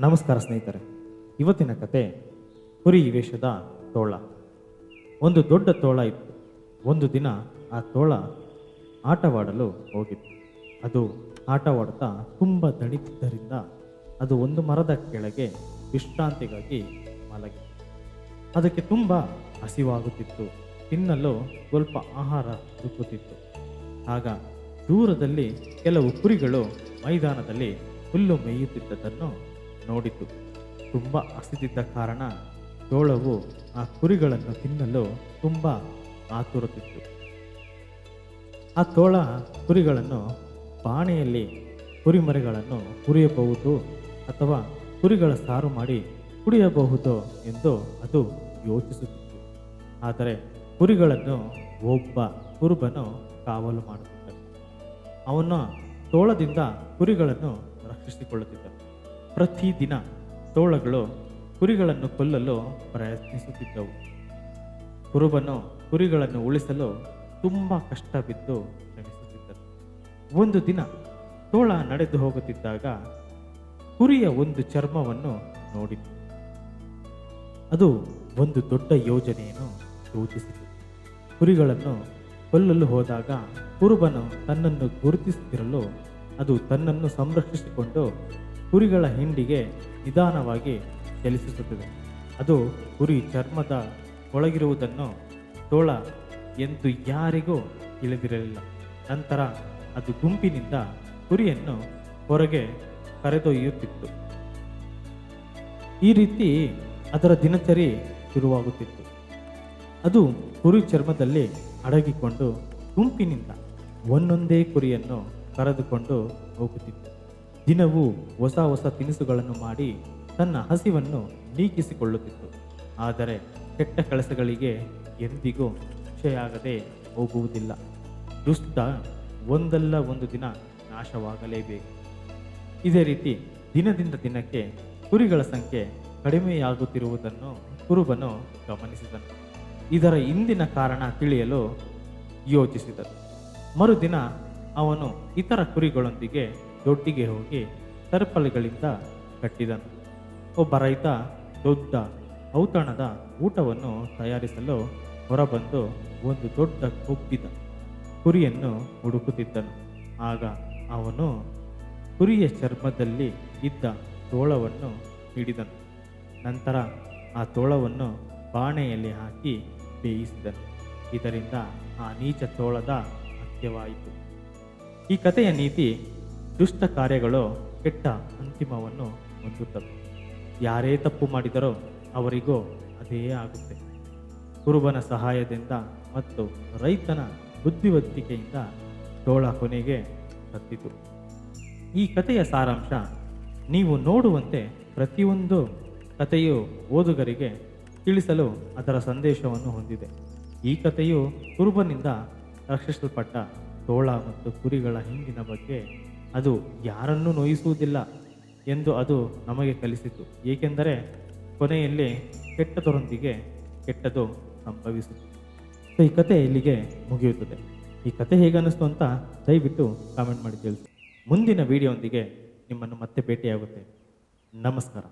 ನಮಸ್ಕಾರ ಸ್ನೇಹಿತರೆ. ಇವತ್ತಿನ ಕತೆ ಕುರಿ ವೇಷದ ತೋಳ. ಒಂದು ದೊಡ್ಡ ತೋಳ ಇತ್ತು. ಒಂದು ದಿನ ಆ ತೋಳ ಆಟವಾಡಲು ಹೋಗಿತ್ತು. ಅದು ಆಟವಾಡುತ್ತಾ ತುಂಬ ದಣಿದ್ದರಿಂದ ಅದು ಒಂದು ಮರದ ಕೆಳಗೆ ವಿಶ್ರಾಂತಿಗಾಗಿ ಮಲಗಿತ್ತು. ಅದಕ್ಕೆ ತುಂಬ ಹಸಿವಾಗುತ್ತಿತ್ತು. ತಿನ್ನಲು ಸ್ವಲ್ಪ ಆಹಾರ ದುಕ್ಕುತ್ತಿತ್ತು ಆಗ ದೂರದಲ್ಲಿ ಕೆಲವು ಕುರಿಗಳು ಮೈದಾನದಲ್ಲಿ ಹುಲ್ಲು ಮೇಯುತ್ತಿದ್ದದನ್ನು ನೋಡಿತು. ತುಂಬ ಹಸಿದಿದ್ದ ಕಾರಣ ತೋಳವು ಆ ಕುರಿಗಳನ್ನು ತಿನ್ನಲು ತುಂಬ ಆತುರುತ್ತಿತ್ತು ಆ ತೋಳ ಕುರಿಗಳನ್ನು ಬಾಣೆಯಲ್ಲಿ ಕುರಿಮರಿಗಳನ್ನು ಕುರಿಯಬಹುದು ಅಥವಾ ಕುರಿಗಳ ಸಾರು ಮಾಡಿ ಕುಡಿಯಬಹುದು ಎಂದು ಅದು ಯೋಚಿಸುತ್ತಿತ್ತು. ಆದರೆ ಕುರಿಗಳನ್ನು ಒಬ್ಬ ಕುರುಬನು ಕಾವಲು ಮಾಡುತ್ತಿದ್ದನು. ಅವನು ತೋಳದಿಂದ ಕುರಿಗಳನ್ನು ರಕ್ಷಿಸಿಕೊಳ್ಳುತ್ತಿದ್ದನು. ಪ್ರತಿದಿನ ತೋಳಗಳು ಕುರಿಗಳನ್ನು ಕೊಲ್ಲಲು ಪ್ರಯತ್ನಿಸುತ್ತಿದ್ದವು. ಕುರುಬನು ಕುರಿಗಳನ್ನು ಉಳಿಸಲು ತುಂಬ ಕಷ್ಟ ಬಿದ್ದು ಶ್ರಮಿಸುತ್ತಿದ್ದನು. ಒಂದು ದಿನ ತೋಳ ನಡೆದು ಹೋಗುತ್ತಿದ್ದಾಗ ಕುರಿಯ ಒಂದು ಚರ್ಮವನ್ನು ನೋಡಿತು. ಅದು ಒಂದು ದೊಡ್ಡ ಯೋಜನೆಯನ್ನು ಸೂಚಿಸಿತು. ಕುರಿಗಳನ್ನು ಕೊಲ್ಲಲು ಹೋದಾಗ ಕುರುಬನು ತನ್ನನ್ನು ಗುರುತಿಸುತ್ತಿರಲು ಅದು ತನ್ನನ್ನು ಸಂರಕ್ಷಿಸಿಕೊಂಡು ಕುರಿಗಳ ಹಿಂಡಿಗೆ ನಿಧಾನವಾಗಿ ಚಲಿಸುತ್ತದೆ. ಅದು ಕುರಿ ಚರ್ಮದ ಒಳಗಿರುವುದನ್ನು ತೋಳ ಎಂದು ಯಾರಿಗೂ ತಿಳಿದಿರಲಿಲ್ಲ. ನಂತರ ಅದು ಗುಂಪಿನಿಂದ ಕುರಿಯನ್ನು ಹೊರಗೆ ಕರೆದೊಯ್ಯುತ್ತಿತ್ತು. ಈ ರೀತಿ ಅದರ ದಿನಚರಿ ಶುರುವಾಗುತ್ತಿತ್ತು. ಅದು ಕುರಿ ಚರ್ಮದಲ್ಲಿ ಅಡಗಿಕೊಂಡು ಗುಂಪಿನಿಂದ ಒಂದೊಂದೇ ಕುರಿಯನ್ನು ಕರೆದುಕೊಂಡು ಹೋಗುತ್ತಿತ್ತು. ದಿನವೂ ಹೊಸ ಹೊಸ ತಿನಿಸುಗಳನ್ನು ಮಾಡಿ ತನ್ನ ಹಸಿವನ್ನು ನೀಗಿಸಿಕೊಳ್ಳುತ್ತಿತ್ತು. ಆದರೆ ಕೆಟ್ಟ ಕೆಲಸಗಳಿಗೆ ಎಂದಿಗೂ ಶಿಕ್ಷೆಯಾಗದೆ ಹೋಗುವುದಿಲ್ಲ. ದುಷ್ಟ ಒಂದಲ್ಲ ಒಂದು ದಿನ ನಾಶವಾಗಲೇಬೇಕು. ಇದೇ ರೀತಿ ದಿನದಿಂದ ದಿನಕ್ಕೆ ಕುರಿಗಳ ಸಂಖ್ಯೆ ಕಡಿಮೆಯಾಗುತ್ತಿರುವುದನ್ನು ಕುರುಬನು ಗಮನಿಸಿದನು. ಇದರ ಹಿಂದಿನ ಕಾರಣ ತಿಳಿಯಲು ಯೋಚಿಸಿದನು. ಮರುದಿನ ಅವನು ಇತರ ಕುರಿಗಳೊಂದಿಗೆ ದೊಡ್ಡಿಗೆ ಹೋಗಿ ಸರಪಳಿಗಳಿಂದ ಕಟ್ಟಿದನು. ಒಬ್ಬ ರೈತ ದೊಡ್ಡ ಔತಣದ ಊಟವನ್ನು ತಯಾರಿಸಲು ಹೊರಬಂದು ಒಂದು ದೊಡ್ಡ ಕೊಬ್ಬಿದ ಕುರಿಯನ್ನು ಹುಡುಕುತ್ತಿದ್ದನು. ಆಗ ಅವನು ಕುರಿಯ ಚರ್ಮದಲ್ಲಿ ಇದ್ದ ತೋಳವನ್ನು ಹಿಡಿದನು. ನಂತರ ಆ ತೋಳವನ್ನು ಬಾಣೆಯಲ್ಲಿ ಹಾಕಿ ಬೇಯಿಸಿದನು. ಇದರಿಂದ ಆ ನೀಚ ತೋಳದ ಅಂತ್ಯವಾಯಿತು. ಈ ಕಥೆಯ ನೀತಿ ದುಷ್ಟ ಕಾರ್ಯಗಳು ಕೆಟ್ಟ ಅಂತಿಮವನ್ನು ಹೊಂದುತ್ತವೆ. ಯಾರೇ ತಪ್ಪು ಮಾಡಿದರೋ ಅವರಿಗೂ ಅದೇ ಆಗುತ್ತೆ. ಕುರುಬನ ಸಹಾಯದಿಂದ ಮತ್ತು ರೈತನ ಬುದ್ಧಿವಂತಿಕೆಯಿಂದ ತೋಳ ಕೊನೆಗೆ ಸತ್ತಿತು ಈ ಕಥೆಯ ಸಾರಾಂಶ ನೀವು ನೋಡುವಂತೆ ಪ್ರತಿಯೊಂದು ಕಥೆಯು ಓದುಗರಿಗೆ ತಿಳಿಸಲು ಅದರ ಸಂದೇಶವನ್ನು ಹೊಂದಿದೆ. ಈ ಕಥೆಯು ಕುರುಬನಿಂದ ರಕ್ಷಿಸಲ್ಪಟ್ಟ ತೋಳ ಮತ್ತು ಕುರಿಗಳ ಹಿಂದಿನ ಬಗ್ಗೆ ಅದು ಯಾರನ್ನೂ ನೋಯಿಸುವುದಿಲ್ಲ ಎಂದು ಅದು ನಮಗೆ ಕಲಿಸಿತು. ಏಕೆಂದರೆ ಕೊನೆಯಲ್ಲಿ ಕೆಟ್ಟದರೊಂದಿಗೆ ಕೆಟ್ಟದು ಸಂಭವಿಸಿತು. ಸೊ, ಈ ಕತೆ ಇಲ್ಲಿಗೆ ಮುಗಿಯುತ್ತದೆ. ಈ ಕತೆ ಹೇಗನ್ನಿಸ್ತು ಅಂತ ದಯವಿಟ್ಟು ಕಾಮೆಂಟ್ ಮಾಡಿ ತಿಳಿಸಿ. ಮುಂದಿನ ವಿಡಿಯೋಂದಿಗೆ ನಿಮ್ಮನ್ನು ಮತ್ತೆ ಭೇಟಿಯಾಗುತ್ತೆ ನಮಸ್ಕಾರ.